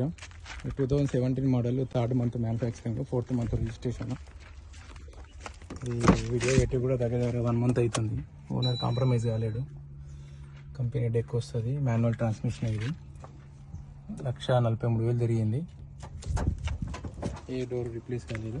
ఫాస్ట్గా two thousand seventeen model third month manufacturing fourth month registration ఈ video పెట్టి కూడా దగ్గర దగ్గర వన్ మంత్ అవుతుంది ఓనర్ కాంప్రమైజ్ కాలేడు. కంపెనీ డెక్ వస్తుంది మాన్యువల్ ట్రాన్స్మిషన్ ఇది. లక్ష నలభై మూడు వేలు తిరిగింది. ఏ డోర్ రిప్లేస్ కాలేదు.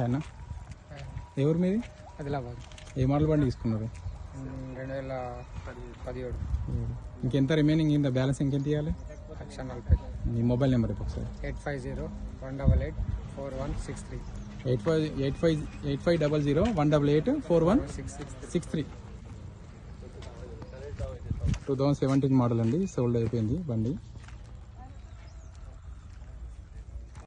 ఆయన? ఎవరు మీది? ఆదిలాబాద్. ఏ మోడల్ బండి తీసుకున్నారు? రెండు వేల పది పదిహేడు. ఇంకెంత రిమైనింగ్ ఇంత బ్యాలెన్స్ ఇంకెంత ఇవ్వాలి? లక్ష నలభై. మీ మొబైల్ నెంబర్ ఒకసారి. Eight five zero one double eight four one six three. Eight five eight five eight five double zero one double eight four one six six six three. Two thousand seventeen model అండి. Sold అయిపోయింది బండి.